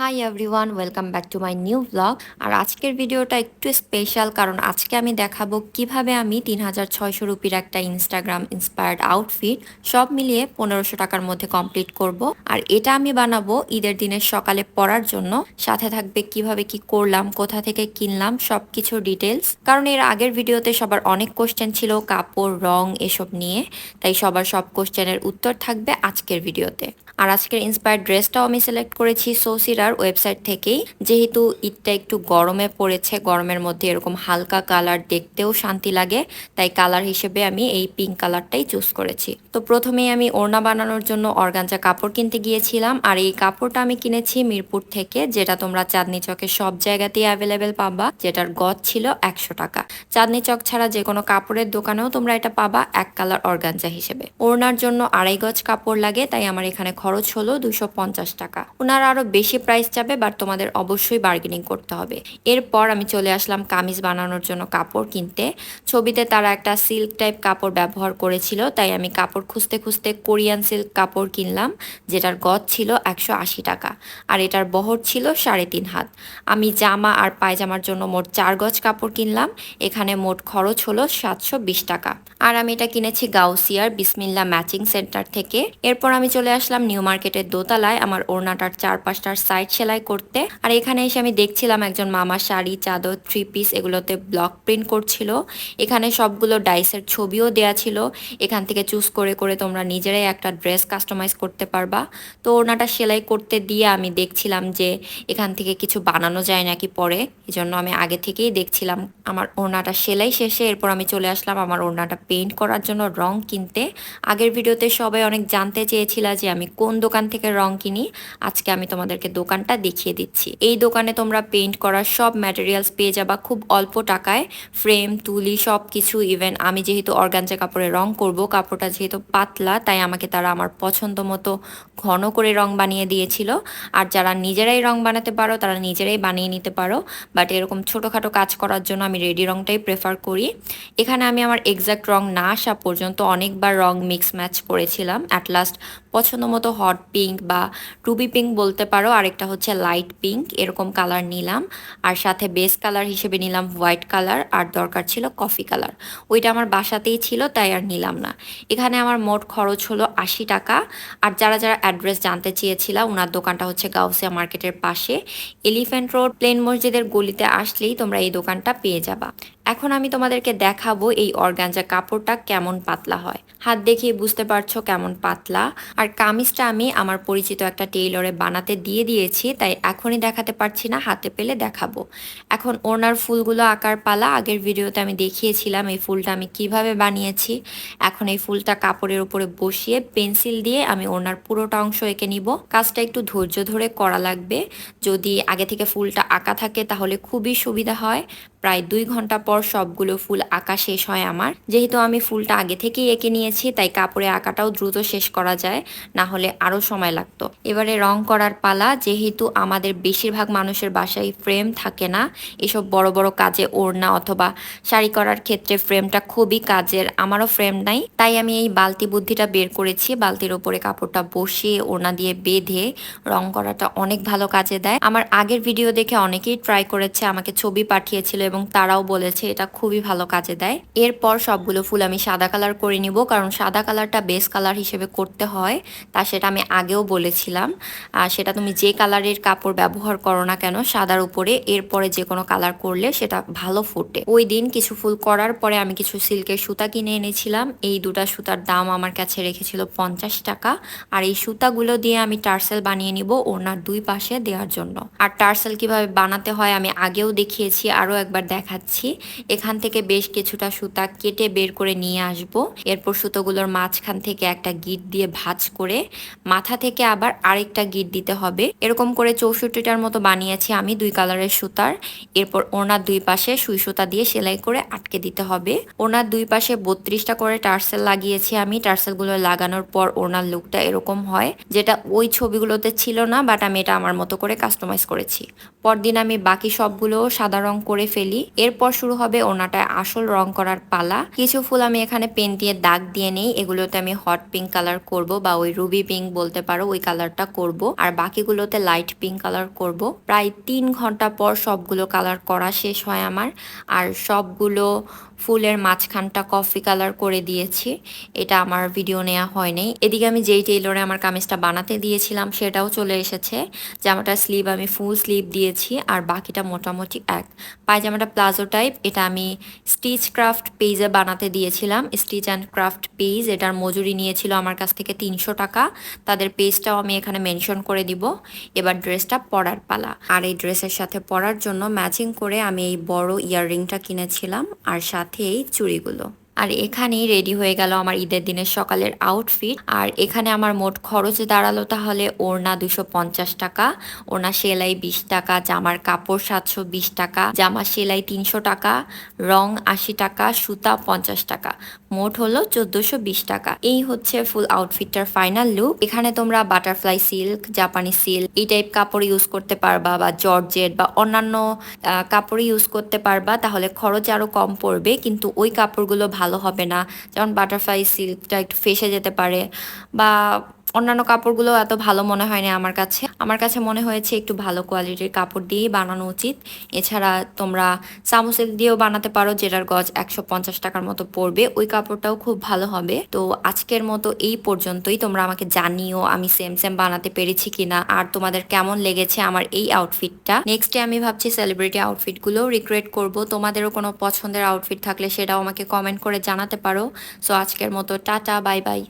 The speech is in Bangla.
Hi everyone welcome back to my new blog আর আজকের ভিডিওটা একটু স্পেশাল কারণ আজকে আমি দেখাবো কীভাবে আমি তিন হাজার ছয়শো রুপির একটা ইনস্টাগ্রাম ইন্সপায়ার্ড আউটফিট সব মিলিয়ে পনেরোশো টাকার মধ্যে কমপ্লিট করব। আর এটা আমি বানাবো ঈদের দিনের সকালে পরার জন্য। সাথে থাকবে কীভাবে কি করলাম, কোথা থেকে কিনলাম সব কিছু ডিটেলস কারণ এর আগের ভিডিওতে সবার অনেক কোশ্চেন ছিল কাপড়, রং, এসব নিয়ে। তাই সবার সব কোশ্চেনের উত্তর থাকবে আজকের ভিডিওতে। আর আজকের ইন্সপায়ার্ড ড্রেসটাও আমি সিলেক্ট করেছি সোসিরার ওয়েবসাইট থেকেই। যেহেতু ঈদটা একটু গরমে পড়েছে, গরমের মধ্যে এরকম হালকা কালার দেখতেও শান্তি লাগে, তাই কালার হিসেবে আমি এই পিঙ্ক কালারটাই চুজ করেছি। তো প্রথমেই আমি ওড়না বানানোর জন্য অর্গানজা কাপড় কিনতে গিয়েছিলাম, আর এই কাপড়টা আমি কিনেছি মিরপুর থেকে, যেটা তোমরা চাঁদনি চকে সব জায়গাতেই অ্যাভেলেবেল পাবা, যেটার গজ ছিল একশো টাকা। চাঁদনি চক ছাড়া যে কোনো কাপড়ের দোকানেও তোমরা এটা পাবা এক কালার অর্গানজা হিসেবে। ওড়নার জন্য আড়াই গজ কাপড় লাগে, তাই আমার এখানে খরচ হলো দুশো টাকা। ওনারা আরও বেশি প্রাইস চাবে বাট তোমাদের অবশ্যই বার্গেনিং করতে হবে। এরপর আমি চলে আসলাম কামিজ বানানোর জন্য কাপড় কিনতে। ছবিতে তারা একটা সিল্ক টাইপ কাপড় ব্যবহার করেছিল, তাই আমি কাপড় খুঁজতে খুঁজতে কোরিয়ান সিল্ক কাপড় কিনলাম, যেটার গজ ছিল একশো আশি টাকা। আর এটার বহর ছিল সাড়ে তিন হাত। আমি জামা আর পায়জামার জন্য মোট চার গজ কাপড় কিনলাম, এখানে মোট খরচ হলো সাতশো বিশ টাকা। আর আমি এটা কিনেছি গাউসিয়ার বিসমিল্লা ম্যাচিং সেন্টার থেকে। এরপর আমি চলে আসলাম নিউ মার্কেটের দোতলায় আমার ওড়নাটার চারপাশটার সাইড সেলাই করতে। আর এখানে এসে আমি দেখছিলাম একজন মামা শাড়ি, চাদর থ্রি পিস এগুলোতে ব্লক প্রিন্ট করছিল। এখানে সবগুলো ডাইসের ছবিও দেয়া ছিল। এখান থেকে চুজ করে করে তোমরা নিজেরাই একটা ড্রেস কাস্টমাইজ করতে পারবা। তো ওড়নাটা সেলাই করতে দিয়ে আমি দেখছিলাম যে এখান থেকে কিছু বানানো যায় নাকি পরে। এই জন্য আমি আগে থেকেই দেখছিলাম আমার ওড়নাটা সেলাই শেষে। এরপর আমি চলে আসলাম আমার ওড়নাটা পেইন্ট করার জন্য রং কিনতে। আগের ভিডিওতে সবাই অনেক জানতে চেয়েছিল যে আমি কোন দোকান থেকে রং কিনি, আজকে আমি তোমাদেরকে দোকানটা দেখিয়ে দিচ্ছি। এই দোকানে তোমরা পেইন্ট করার সব ম্যাটেরিয়ালস পেয়ে যাবা খুব অল্প টাকায়। ফ্রেম তুলি সব কিছু ইভেন আমি যেহেতু অর্গানজা কাপড়ে রং করব, কাপড়টা যেহেতু পাতলা, তাই আমাকে তারা আমার পছন্দ মতো ঘন করে রং বানিয়ে দিয়েছিল। আর যারা নিজেরাই রং বানাতে পারো, তারা নিজেরাই বানিয়ে নিতে পারো। বাট এরকম ছোটোখাটো কাজ করার জন্য আমি রেডি রংটাই প্রেফার করি। এখানে আমি আমার এক্সাক্ট রং না আসা পর্যন্ত অনেকবার রং মিক্স ম্যাচ করেছিলাম। অ্যাট লাস্ট পছন্দ মতো হট পিঙ্ক বা রুবি পিঙ্ক বলতে পারো। আরেকটা হচ্ছে লাইট পিঙ্ক, এরকম কালার নিলাম। আর সাথে বেস কালার হিসেবে নিলাম হোয়াইট কালার, আর দরকার ছিল কফি কালার। ওইটা আমার বাসাতেই ছিল, তাই আর নিলাম না। এখানে আমার মোট খরচ হলো আশি টাকা। আর যারা যারা অ্যাড্রেস জানতে চেয়েছিলাম ওনার দোকানটা হচ্ছে গাউসিয়া মার্কেটের পাশে। এলিফ্যান্ট রোড, প্লেন মসজিদের গলিতে আসলেই তোমরা এই দোকানটা পেয়ে যাবা। এখন আমি তোমাদেরকে দেখাবো এই অর্গানজা কাপড়টা কেমন পাতলা হয়। হাত দেখিয়ে বুঝতে পারছ কেমন পাতলা। আর কামিজটা আমি আমার পরিচিত একটা টেইলরে বানাতে দিয়ে দিয়েছি, তাই এখনই দেখাতে পারছি না, হাতে পেলে দেখাবো। এখন ওনার ফুলগুলো আকার পালা, আগের ভিডিওতে আমি দেখিয়েছিলাম এই ফুলটা আমি কীভাবে বানিয়েছি। এখন এই ফুলটা কাপড়ের উপরে বসিয়ে পেন্সিল দিয়ে আমি ওনার পুরোটা অংশ এঁকে নিব। কাজটা একটু ধৈর্য ধরে করা লাগবে। যদি আগে থেকে ফুলটা আঁকা থাকে তাহলে খুবই সুবিধা হয়। প্রায় দুই ঘণ্টা পর সবগুলো ফুল আঁকা শেষ হয় আমার। যেহেতু আমি ফুলটা আগে থেকেই এঁকে নিয়েছি, তাই কাপড়ে আঁকাটাও দ্রুত শেষ করা যায় না হলে আরও সময় লাগতো। এবারে রং করার পালা, যেহেতু আমাদের বেশিরভাগ মানুষের বাসায় ফ্রেম থাকে না, এসব বড় বড় কাজে ওড়না অথবা শাড়ি করার ক্ষেত্রে ফ্রেমটা খুবই কাজের, আমারও ফ্রেম নাই, তাই আমি এই বালতি বুদ্ধিটা বের করেছি, বালতির ওপরে কাপড়টা বসিয়ে, ওড়না দিয়ে বেঁধে রং করাটা অনেক ভালো কাজে দেয়। আমার আগের ভিডিও দেখে অনেকেই ট্রাই করেছে, আমাকে ছবি পাঠিয়েছিল এবং তারাও বলেছে এটা খুবই ভালো কাজে দেয়। এরপর সবগুলো ফুল আমি সাদা কালার করে নিব, কারণ সাদা কালারটা বেস কালার হিসেবে করতে হয়, তা সেটা আমি আগেও বলেছিলাম। আর সেটা তুমি যে কালারের কাপড় ব্যবহার করো না কেন, সাদার উপরে, এরপরে যে কোনো কালার করলে সেটা ভালো ফুটে। ওই দিন কিছু ফুল করার পরে আমি কিছু সিল্কের সুতা কিনে এনেছিলাম। এই দুটা সুতার দাম আমার কাছে রেখেছিল পঞ্চাশ টাকা। আর এই সুতাগুলো দিয়ে আমি টার্সেল বানিয়ে নিব ওনার দুই পাশে দেওয়ার জন্য। আর টার্সেল কীভাবে বানাতে হয় আমি আগেও দেখিয়েছি, আরও একবার একবার দেখাচ্ছি। এখান থেকে বেশ কিছুটা সুতা কেটে বের করে নিয়ে আসব। এরপর সুতোগুলোর মাঝখান থেকে একটা গিট দিয়ে ভাজ করে মাথা থেকে আবার আরেকটা গিট দিতে হবে। এরকম করে চৌষট্টিটার মতো বানিয়েছি আমি দুই কালারের সুতার। এরপর ওনার দুই পাশে সুই সুতা দিয়ে সেলাই করে আটকে দিতে হবে। ওনার দুই পাশে বত্রিশটা করে টার্সেল লাগিয়েছি আমি। টার্সেলগুলো লাগানোর পর ওনার লুকটা এরকম হয়, যেটা ওই ছবিগুলোতে ছিল না, বাট আমি এটা আমার মতো করে কাস্টমাইজ করেছি। পরদিন আমি বাকি সবগুলো সাদা রং করে ফেলি ফেলি। এরপর শুরু হবে ওনাটায় আসল রং করার পালা। কিছু ফুল আমি এখানে পেন দিয়ে দাগ দিয়ে নেই। এগুলোতে আমি হট পিঙ্ক কালার করব বা ওই রুবি পিঙ্ক বলতে পারো, ওই কালারটা করব। আর বাকিগুলোতে লাইট পিঙ্ক কালার করব। প্রায় তিন ঘণ্টা পর সবগুলো কালার করা শেষ হয় আমার। আর সবগুলো ফুলের মাঝখানটা কফি কালার করে দিয়েছি। এটা আমার ভিডিও নেওয়া হয়নি এদিকে আমি যেই টেইলরে আমার কামিজটা বানাতে দিয়েছিলাম, সেটাও চলে এসেছে। জামাটার স্লিভ আমি ফুল স্লিভ দিয়েছি। আর বাকিটা মোটামুটি এক। পায়জামাটা প্লাজো টাইপ, এটা আমি স্টিচ ক্রাফট পেজে বানাতে দিয়েছিলাম। স্টিচ অ্যান্ড ক্রাফট পেজ, এটার মজুরি নিয়েছিল আমার কাছ থেকে তিনশো টাকা। তাদের পেজটাও আমি এখানে মেনশন করে দিব। এবার ড্রেসটা পরার পালা। আর এই ড্রেসের সাথে পরার জন্য ম্যাচিং করে আমি এই বড় ইয়াররিংটা কিনেছিলাম, আর সাথে এই চুড়িগুলো। আর এখানেই রেডি হয়ে গেল আমার ঈদের দিনের সকালের আউটফিট আর এখানে আমার মোট খরচ দাঁড়াল তাহলে ওড়না দুশো পঞ্চাশ টাকা, ওড়না সেলাই বিশ টাকা, জামার কাপড় সাতশো বিশ টাকা, জামা সেলাই তিনশো টাকা, রং আশি টাকা, সুতা পঞ্চাশ টাকা, মোট হলো চোদ্দোশো বিশ টাকা। এই হচ্ছে ফুল আউটফিটটার ফাইনাল লুক এখানে তোমরা বাটারফ্লাই সিল্ক জাপানি সিল্ক এই টাইপ কাপড় ইউজ করতে পারবা বা জর্জেট বা অন্যান্য কাপড় ইউজ করতে পারবা। তাহলে খরচ আরও কম পড়বে, কিন্তু ওই কাপড়গুলো ভালো হবে না। যেমন বাটারফ্লাই সিল্কটা একটু ফেসে যেতে পারে বা অন্যান্য কাপড়গুলো এত ভালো মনে হয় না আমার কাছে। আমার কাছে মনে হয়েছে একটু ভালো কোয়ালিটির কাপড় দিয়েই বানানো উচিত। এছাড়া তোমরা সিল্ক দিয়েও বানাতে পারো, যেটার গজ একশো পঞ্চাশ টাকার মতো পড়বে। ওই কাপড়টাও খুব ভালো হবে। তো আজকের মতো এই পর্যন্তই। তোমরা আমাকে জানিও আমি সেম সেম বানাতে পেরেছি কিনা, আর তোমাদের কেমন লেগেছে আমার এই আউটফিটটা নেক্সটে আমি ভাবছি সেলিব্রিটি আউটফিটগুলো রিক্রিয়েট করব। তোমাদেরও কোনো পছন্দের আউটফিট থাকলে সেটাও আমাকে কমেন্ট করে জানাতে পারো। সো আজকের মতো টাটা বাই বাই